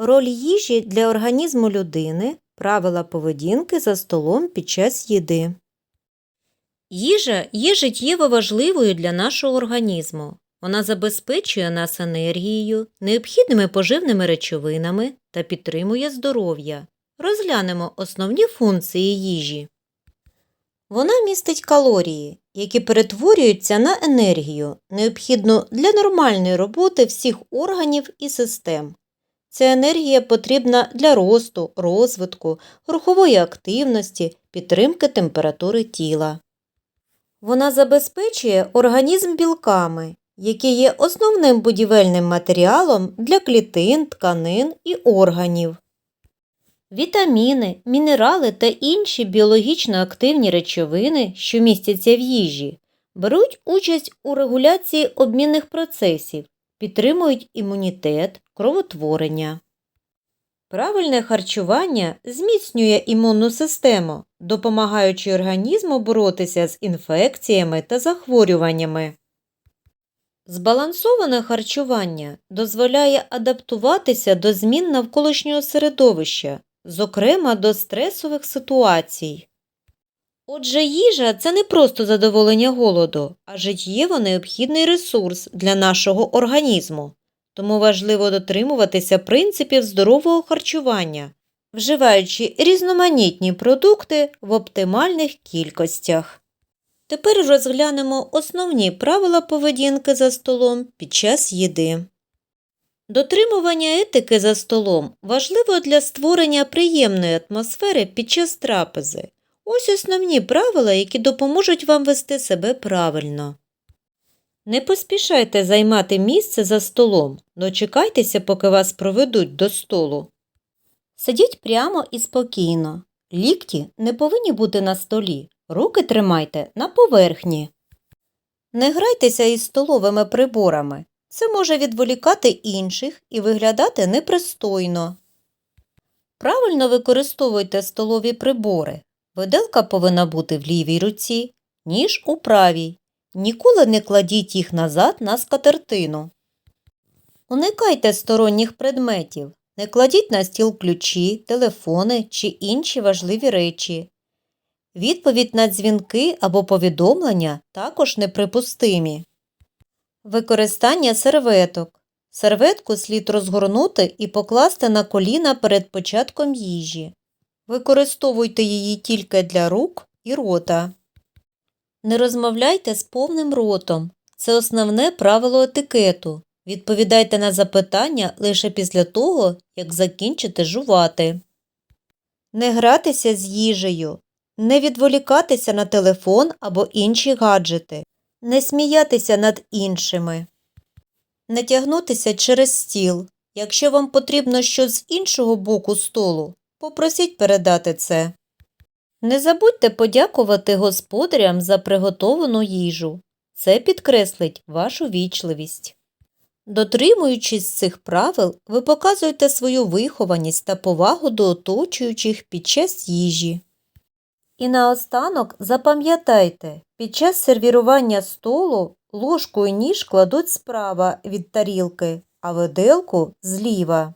Роль їжі для організму людини, правила поведінки за столом під час їди. Їжа є життєво важливою для нашого організму. Вона забезпечує нас енергією, необхідними поживними речовинами та підтримує здоров'я. Розглянемо основні функції їжі. Вона містить калорії, які перетворюються на енергію, необхідну для нормальної роботи всіх органів і систем. Ця енергія потрібна для росту, розвитку, рухової активності, підтримки температури тіла. Вона забезпечує організм білками, які є основним будівельним матеріалом для клітин, тканин і органів. Вітаміни, мінерали та інші біологічно активні речовини, що містяться в їжі, беруть участь у регуляції обмінних процесів, підтримують імунітет, кровотворення. Правильне харчування зміцнює імунну систему, допомагаючи організму боротися з інфекціями та захворюваннями. Збалансоване харчування дозволяє адаптуватися до змін навколишнього середовища, зокрема до стресових ситуацій. Отже, їжа це не просто задоволення голоду, а життєво необхідний ресурс для нашого організму. Тому важливо дотримуватися принципів здорового харчування, вживаючи різноманітні продукти в оптимальних кількостях. Тепер розглянемо основні правила поведінки за столом під час їди. Дотримування етики за столом важливо для створення приємної атмосфери під час трапези. Ось основні правила, які допоможуть вам вести себе правильно. Не поспішайте займати місце за столом, дочекайтеся, поки вас проведуть до столу. Сидіть прямо і спокійно. Лікті не повинні бути на столі, руки тримайте на поверхні. Не грайтеся із столовими приборами. Це може відволікати інших і виглядати непристойно. Правильно використовуйте столові прибори. Виделка повинна бути в лівій руці, ніж у правій. Ніколи не кладіть їх назад на скатертину. Уникайте сторонніх предметів. Не кладіть на стіл ключі, телефони чи інші важливі речі. Відповідь на дзвінки або повідомлення також неприпустимі. Використання серветок. Серветку слід розгорнути і покласти на коліна перед початком їжі. Використовуйте її тільки для рук і рота. Не розмовляйте з повним ротом. Це основне правило етикету. Відповідайте на запитання лише після того, як закінчите жувати. Не гратися з їжею. Не відволікатися на телефон або інші гаджети. Не сміятися над іншими. Не тягнутися через стіл. Якщо вам потрібно щось з іншого боку столу, попросіть передати це. Не забудьте подякувати господарям за приготовану їжу. Це підкреслить вашу вічливість. Дотримуючись цих правил, ви показуєте свою вихованість та повагу до оточуючих під час їжі. І наостанок запам'ятайте, під час сервірування столу ложку і ніж кладуть справа від тарілки, а виделку зліва.